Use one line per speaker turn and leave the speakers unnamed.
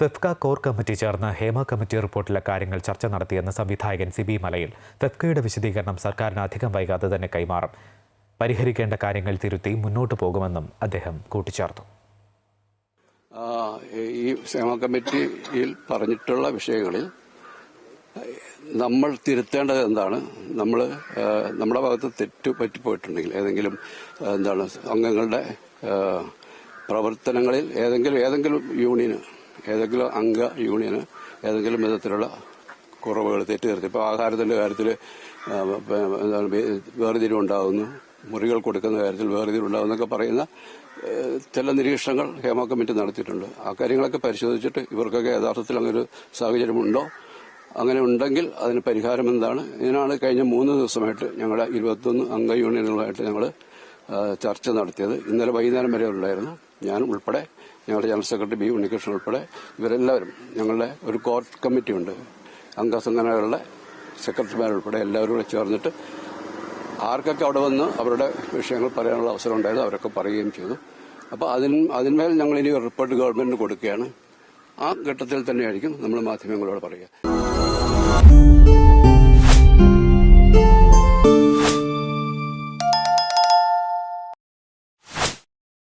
FEFKA core committee ചേർന്ന് Hema committee റിപ്പോർട്ടിലെ കാര്യങ്ങൾ ചർച്ച നടത്തിയെന്ന് സംവിധായകൻ സിബി മലയിൽ. ഫെഫ്കയുടെ വിശദീകരണം സർക്കാരിന് അധികം വൈകാതെ തന്നെ കൈമാറും. പരിഹരിക്കേണ്ട കാര്യങ്ങൾ തിരുത്തി മുന്നോട്ട് പോകുമെന്നും അദ്ദേഹം കൂട്ടിച്ചേർത്തു.
ഈ ക്ഷേമ കമ്മിറ്റിയിൽ പറഞ്ഞിട്ടുള്ള വിഷയങ്ങളിൽ നമ്മൾ തിരുത്തേണ്ടത് എന്താണ്? നമ്മൾ നമ്മുടെ ഭാഗത്ത് തെറ്റ് പറ്റിപ്പോയിട്ടുണ്ടെങ്കിൽ ഏതെങ്കിലും എന്താണ് അംഗങ്ങളുടെ പ്രവർത്തനങ്ങളിൽ ഏതെങ്കിലും ഏതെങ്കിലും യൂണിയന് ഏതെങ്കിലും അംഗ യൂണിയന് ഏതെങ്കിലും വിധത്തിലുള്ള കുറവുകൾ തെറ്റ് ഇപ്പോൾ ആഹാരത്തിന്റെ കാര്യത്തിൽ എന്താണ് വേർതിരിവുണ്ടാകുന്നു മുറികൾ കൊടുക്കുന്ന കാര്യത്തിൽ വേർതിരിവുണ്ടാകുന്നൊക്കെ പറയുന്ന ചില നിരീക്ഷണങ്ങൾ ഹേമ കമ്മിറ്റി നടത്തിയിട്ടുണ്ട്. ആ കാര്യങ്ങളൊക്കെ പരിശോധിച്ചിട്ട് ഇവർക്കൊക്കെ യഥാർത്ഥത്തിൽ അങ്ങനെ ഒരു സാഹചര്യമുണ്ടോ അങ്ങനെ ഉണ്ടെങ്കിൽ അതിന് പരിഹാരം എന്താണ്? ഇതിനാണ് കഴിഞ്ഞ മൂന്ന് ദിവസമായിട്ട് ഞങ്ങളുടെ ഇരുപത്തൊന്ന് അംഗ യൂണിയനുകളായിട്ട് ഞങ്ങൾ ചർച്ച നടത്തിയത്. ഇന്നലെ വൈകുന്നേരം വരെ ഉണ്ടായിരുന്നു. ഞാൻ ഉൾപ്പെടെ ഞങ്ങളുടെ ജനറൽ സെക്രട്ടറി ബി ഉണ്ണികൃഷ്ണൻ ഉൾപ്പെടെ ഇവരെല്ലാവരും ഞങ്ങളുടെ ഒരു കോർ കമ്മിറ്റി ഉണ്ട്. അംഗസംഘടനകളുടെ സെക്രട്ടറിമാരുൾപ്പെടെ എല്ലാവരും കൂടെ ചേർന്നിട്ട് ആർക്കൊക്കെ അവിടെ വന്ന് അവരുടെ വിഷയങ്ങൾ പറയാനുള്ള അവസരം ഉണ്ടായത് അവരൊക്കെ പറയുകയും ചെയ്തു. അപ്പോൾ അതിന് അതിന്മേൽ ഞങ്ങൾ ഇനി റിപ്പോർട്ട് ഗവൺമെന്റിന് കൊടുക്കുകയാണ്. ആ ഘട്ടത്തിൽ തന്നെയായിരിക്കും നമ്മൾ മാധ്യമങ്ങളോട് പറയുക.